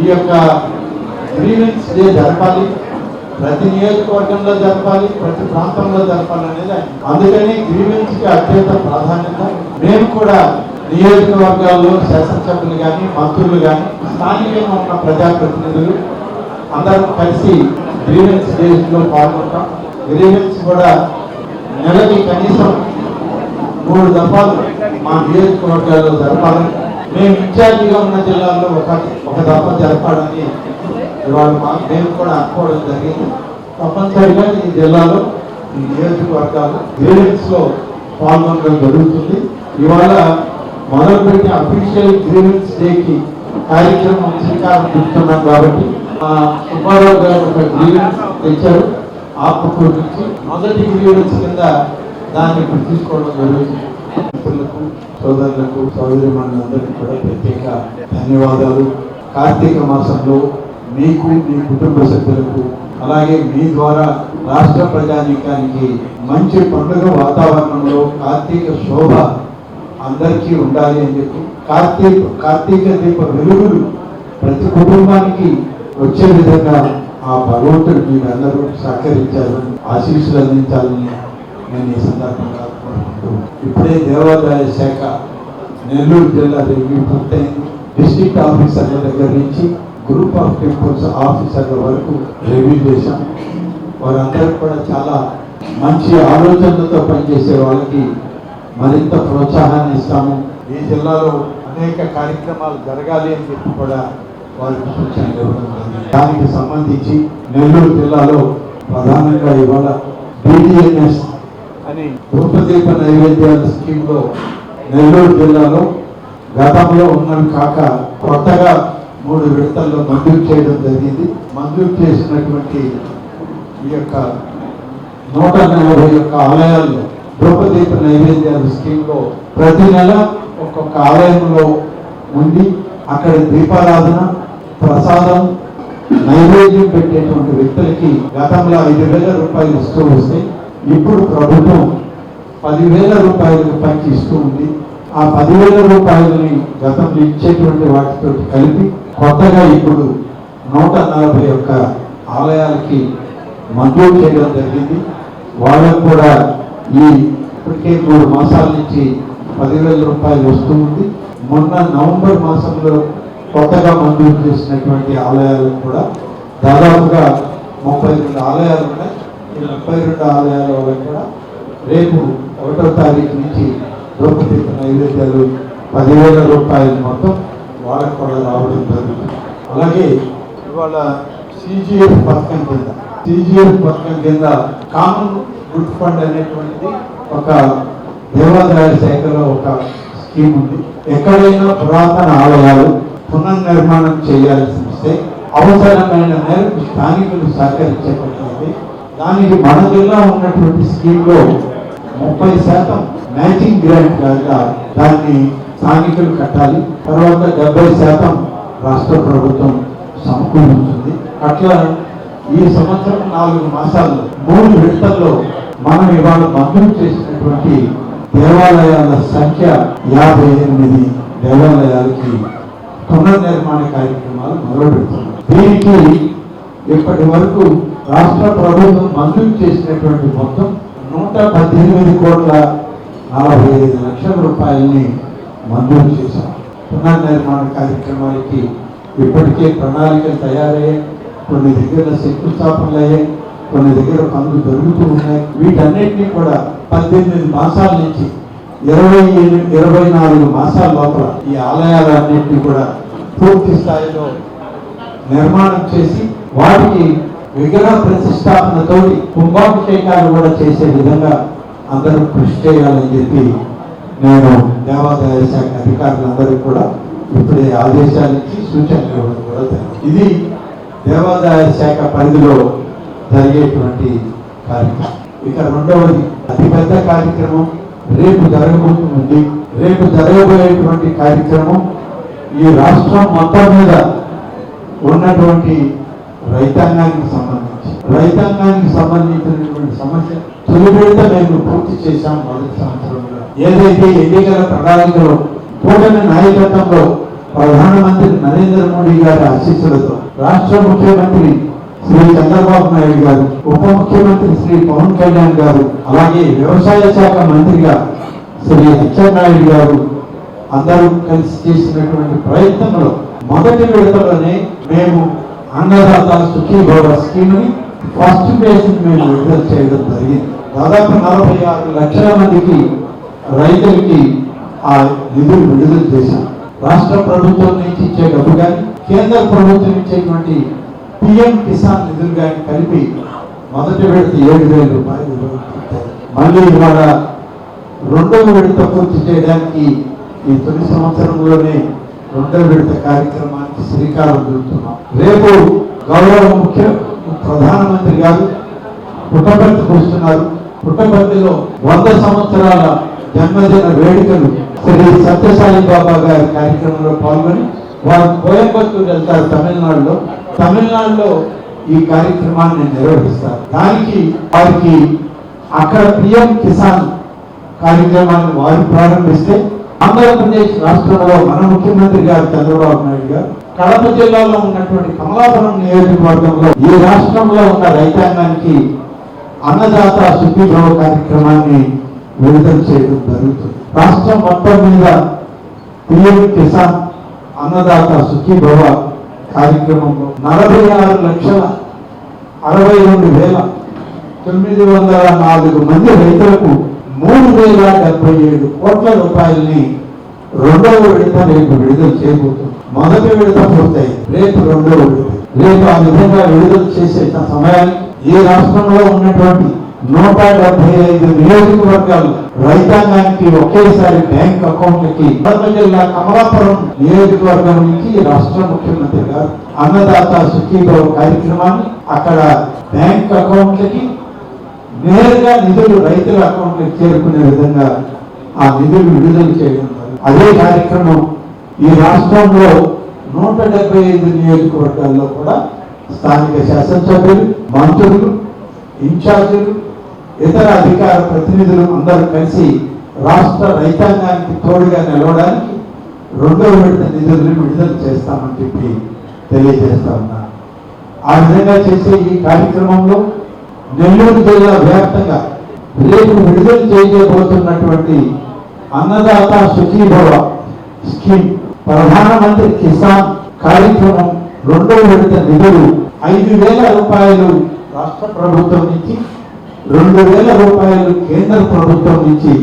ఈ యొక్క grievance day జరపాలి. ప్రతి నియోజకవర్గంలో జరపాలి ప్రతి ప్రాంతంలో జరపాలి అనేది అందుకని గ్రీవెన్స్కి అత్యంత ప్రాధాన్యత. మేము కూడా నియోజకవర్గాల్లో శాసనసభ్యులు కానీ మంత్రులు కానీ స్థానికంగా ఉన్న ప్రజాప్రతినిధులు అందరం కలిసి గ్రీవెన్స్ డేస్లో పాల్గొంటాం. గ్రీవెన్స్ కూడా నెలకి కనీసం మూడు దఫాలు మా నియోజకవర్గాల్లో జరపాలని మేము ఇన్ఛార్జిగా ఉన్న జిల్లాల్లో ఒక ఒక దఫా జరపాలని ఇవాళ మా మేము కూడా అనుకోవడం జరిగింది. తప్పనిసరిగా ఈ జిల్లాలో ఈ నియోజకవర్గాలు గ్రీవెన్స్లో పాల్గొనడం జరుగుతుంది. ఇవాళ మొదలుపెట్టిన అఫీషియల్ గ్రీవెన్స్ డేకి కార్యక్రమం శ్రీకారం చుడుతున్నాం కాబట్టి ఆ సుబ్బారావు గారు ఒక గ్రీవెన్స్ తెచ్చారు. ఆత్మకూరు నుంచి మొదటి గ్రీవెన్స్ కింద దాన్ని ఇప్పుడు తీసుకోవడం జరుగుతుంది. మిత్రులకు సోదరులకు సోదరి అందరికీ కూడా ప్రత్యేక ధన్యవాదాలు. కార్తీక మాసంలో మీకు మీ కుటుంబ సభ్యులకు అలాగే మీ ద్వారా రాష్ట్ర ప్రజానీకానికి మంచి పండుగ వాతావరణంలో కార్తీక శోభ అందరికీ ఉండాలి అని చెప్పి కార్తీక కార్తీక దీప వెలుగులు ప్రతి కుటుంబానికి వచ్చే విధంగా ఆ భగవంతుడు మీరందరూ సహకరించాలని ఆశీస్సులు అందించాలని నేను ఈ సందర్భంగా ఇప్పుడే దేవాదాయ శాఖ నెల్లూరు జిల్లా రివ్యూ పూర్తయింది డిస్ట్రిక్ట్ ఆఫీసర్ల దగ్గర నుంచి గ్రూప్ ఆఫ్ టెంపుల్స్ ఆఫీసర్ల వరకు రివ్యూ చేశాం. వారందరూ కూడా చాలా మంచి ఆలోచనలతో పనిచేసే వాళ్ళకి మరింత ప్రోత్సాహాన్ని ఇస్తాము. ఈ జిల్లాలో అనేక కార్యక్రమాలు జరగాలి అని చెప్పి కూడా వారికి సూచనలు ఇవ్వడం దానికి సంబంధించి నెల్లూరు జిల్లాలో ప్రధానంగా ఇవాళ డిడిఎన్ఎస్ అని ధూపదీప నైవేద్యాల స్కీమ్లో నెల్లూరు జిల్లాలో గతంలో ఉన్నవి కాక కొత్తగా మూడు విడతల్లో మంజూరు చేయడం జరిగింది. మంజూరు చేసినటువంటి ఈ యొక్క నూట నలభై యొక్క ఆలయాల్లో ద్రౌపదీప నైవేద్యాల స్కీమ్లో ప్రతి నెల ఒక్కొక్క ఆలయంలో ఉండి అక్కడ దీపారాధన ప్రసాదం నైవేద్యం పెట్టేటువంటి వ్యక్తులకి గతంలో ఐదు వేల రూపాయలు ఇస్తూ వస్తే ఇప్పుడు ప్రభుత్వం పదివేల రూపాయలకు పైకి ఇస్తూ ఉంది. ఆ పదివేల రూపాయలని గతంలో ఇచ్చేటువంటి వాటితో కలిపి కొత్తగా ఇప్పుడు నూట నలభై ఒక్క ఆలయాలకి మంజూరు చేయడం జరిగింది. వాళ్ళకు కూడా ఈ ఇప్పటికే మూడు మాసాల నుంచి పదివేల రూపాయలు వస్తూ ఉంది. మొన్న నవంబర్ మాసంలో కొత్తగా మంజూరు చేసినటువంటి ఆలయాలకు కూడా దాదాపుగా ముప్పై రెండు ఆలయాలు ఉన్నాయి. ముప్పై రెండు ఆలయాల కూడా రేపు ఒకటో తారీఖు నుంచి లోపలికి నైవేద్యాలు పదివేల రూపాయలు మొత్తం వాళ్ళకు కూడా రావడం జరుగుతుంది. అలాగే ఇవాళ సిజిఎఫ్ పథకం కింద సిజిఎఫ్ పథకం కింద కామన్ గుడ్ ఫండ్ అనేటువంటిది ఒక దేవాదాయ శాఖలో ఒక స్కీమ్ ఉంది. ఎక్కడైనా పురాతన ఆలయాలు పునర్నిర్మాణం చేయాల్సి వస్తే అవసరమైన మేరకు స్థానికులు సహకరించేటటువంటి దానికి మన జిల్లా ఉన్నటువంటి స్కీమ్లో ముప్పై శాతం మ్యాచింగ్ గ్రాంట్ లాగా దాన్ని స్థానికులు కట్టాలి. తర్వాత డెబ్బై శాతం రాష్ట్ర ప్రభుత్వం సమకూరుతుంది. అట్లా ఈ సంవత్సరం నాలుగు మాసాలు మూడు విడతల్లో మనం ఇవాళ మంజూరు చేసినటువంటి దేవాలయాల సంఖ్య యాభై ఎనిమిది దేవాలయాలకి పునర్నిర్మాణ కార్యక్రమాలు మొదలు పెడుతున్నాం దీనికి ఇప్పటి వరకు రాష్ట్ర ప్రభుత్వం మంజూరు చేసినటువంటి మొత్తం నూట పద్దెనిమిది కోట్ల నలభై ఐదు లక్షల రూపాయలని మంజూరు చేశాం పునర్నిర్మాణ కార్యక్రమానికి ఇప్పటికే ప్రణాళికలు తయారయ్యాయి. కొన్ని దగ్గర శంకుస్థాపనలు అయ్యాయి. కొన్ని దగ్గర పనులు జరుగుతూ ఉన్నాయి. వీటన్నిటినీ కూడా పద్దెనిమిది మాసాల నుంచి ఇరవై ఎనిమిది ఇరవై నాలుగు మాసాల లోపల ఈ ఆలయాలన్నింటినీ కూడా పూర్తి స్థాయిలో నిర్మాణం చేసి వాటికి విగ్రహ ప్రతిష్టాపనతో కుంభాభిషేకాలు కూడా చేసే విధంగా అందరూ కృషి చేయాలని చెప్పి నేను దేవాదాయ శాఖ అధికారులందరికీ కూడా ఇప్పుడే ఆదేశాలు ఇచ్చి సూచనలు ఇవ్వడం కూడా ఇది దేవాదాయ శాఖ పరిధిలో జరిగేటువంటి కార్యక్రమం. ఇక రెండవది అతిపెద్ద కార్యక్రమం. రేపు జరగబోతుంది రేపు జరగబోయేటువంటి కార్యక్రమం ఈ రాష్ట్రం మొత్తం మీద ఉన్నటువంటి రైతాంగానికి సంబంధించి రైతాంగానికి సంబంధించినటువంటి సమస్య తొలి విడత మేము పూర్తి చేశాం మొదటి సంవత్సరంలో. ఏదైతే ఎన్నికల ప్రణాళికలో కూటమి నాయకత్వంలో ప్రధానమంత్రి నరేంద్ర మోడీ గారి ఆశీస్సులతో రాష్ట్ర ముఖ్యమంత్రి శ్రీ చంద్రబాబు నాయుడు గారు ఉప ముఖ్యమంత్రి శ్రీ పవన్ కళ్యాణ్ గారు అలాగే వ్యవసాయ శాఖ మంత్రిగా శ్రీ అచ్చెన్నాయుడు గారు అందరూ కలిసి చేసినటువంటి ప్రయత్నంలో మొదటి విడతలోనే మేము అన్నదాత సుఖీభవ స్కీమ్ స్కీమ్ని ఫస్ట్ ఫేజ్ మేము విడుదల చేయడం జరిగింది. దాదాపు నలభై ఆరు లక్షల మందికి రైతులకి ఆ నిధులు విడుదల చేశాం రాష్ట్ర ప్రభుత్వం నుంచి ఇచ్చే డబ్బు కానీ కేంద్ర ప్రభుత్వం ఇచ్చేటువంటి పిఎం కిసాన్ నిధులు కానీ కలిపి మొదటి విడత ఏడు వేల రూపాయలు మళ్ళీ ఇవాళ రెండవ విడత పూర్తి చేయడానికి ఈ తొలి సంవత్సరంలోనే రెండవ విడత కార్యక్రమానికి శ్రీకారం చుడుతున్నాం. రేపు గౌరవ ముఖ్య ప్రధానమంత్రి గారు పుట్టపర్తికి వస్తున్నారు పుట్టపర్తిలో వంద సంవత్సరాల జన్మదిన వేడుకలు శ్రీ సత్యసాయి బాబా గారి కార్యక్రమంలో పాల్గొని వారు కోయంబత్తూరు వెళ్తారు తమిళనాడులో. తమిళనాడులో ఈ కార్యక్రమాన్ని నిర్వహిస్తారు. దానికి వారికి అక్కడ పిఎం కిసాన్ కార్యక్రమాన్ని వారు ప్రారంభిస్తే ఆంధ్రప్రదేశ్ రాష్ట్రంలో మన ముఖ్యమంత్రి గారు చంద్రబాబు నాయుడు గారు కడప జిల్లాలో ఉన్నటువంటి కమలాపురం నియోజకవర్గంలో ఈ రాష్ట్రంలో ఉన్న రైతాంగానికి అన్నదాత సుఖీభవ కార్యక్రమాన్ని విడుదల చేయడం జరుగుతుంది. రాష్ట్రం మొత్తం మీద పిఎం కిసాన్ అన్నదాత సుఖీభవ కార్యక్రమంలో నలభై ఆరు లక్షల అరవై రెండు వేల తొమ్మిది వందల నాలుగు మంది రైతులకు మూడు వేల డెబ్బై ఏడు కోట్ల రూపాయలని రెండవ విడత రేపు విడుదల చేయబోతుంది. మొదటి విడత పూర్తయి రేపు రెండవ విడత. రేపు ఆ విధంగా విడుదల చేసే సమయానికి ఈ రాష్ట్రంలో ఉన్నటువంటి నూట డెబ్బై ఐదు నియోజకవర్గాలు రైతాంగానికి ఒకేసారి బ్యాంక్ అకౌంట్లకి కడప జిల్లా కమలాపురం నియోజకవర్గం నుంచి రాష్ట్ర ముఖ్యమంత్రి గారు అన్నదాత సుఖీభావ కార్యక్రమాన్ని అక్కడ బ్యాంక్ అకౌంట్లకి నేరుగా నిధులు రైతుల గ్రామాలకు చేరుకునే విధంగా ఆ నిధులు విడుదల చేయడం అదే కార్యక్రమం ఈ రాష్ట్రంలో నూట డెబ్బై ఐదు నియోజకవర్గాల్లో కూడా స్థానిక శాసనసభ్యులు మంత్రులు ఇన్ఛార్జీలు ఇతర అధికార ప్రతినిధులు అందరూ కలిసి రాష్ట్ర రైతాంగానికి తోడుగా నిలవడానికి రెండో విడత నిధులను విడుదల చేస్తామని చెప్పి తెలియజేస్తా ఉన్నా. ఆ విధంగా చేసే ఈ కార్యక్రమంలో నెల్లూరు జిల్లా వ్యాప్తంగా రేపు విడుదల చేయబోతున్నటువంటి అన్నదాత సుఖీభవ స్కీమ్ ప్రధానమంత్రి కిసాన్ కార్యక్రమం రెండవ విడత నిధులు ఐదు వేల రూపాయలు రాష్ట్ర ప్రభుత్వం నుంచి రెండు వేల రూపాయలు కేంద్ర ప్రభుత్వం నుంచి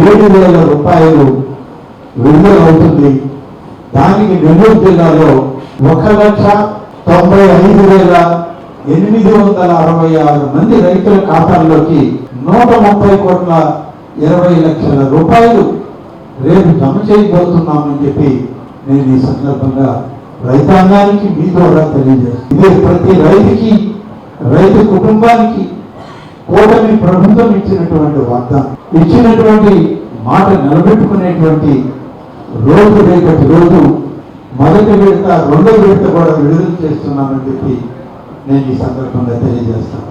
ఏడు వేల రూపాయలు విడుదలవుతుంది దానికి నెల్లూరు జిల్లాలో ఒక లక్ష తొంభై ఐదు వేల ఎనిమిది వందల అరవై ఆరు మంది రైతుల ఖాతాల్లోకి నూట ముప్పై కోట్ల ఇరవై లక్షల రూపాయలు రేపు జమ చేయబోతున్నామని చెప్పి నేను ఈ సందర్భంగా రైతాంగానికి మీ ద్వారా తెలియజేస్తాను ఇదే ప్రతి రైతుకి రైతు కుటుంబానికి కూటమి ప్రభుత్వం ఇచ్చినటువంటి వాగ్దానం. ఇచ్చినటువంటి మాట నిలబెట్టుకునేటువంటి రోజు రేపటి రోజు మొదటి విడత రెండో విడత కూడా విడుదల చేస్తున్నామని చెప్పి నేను ఈ సందర్భంగా తెలియజేస్తాను.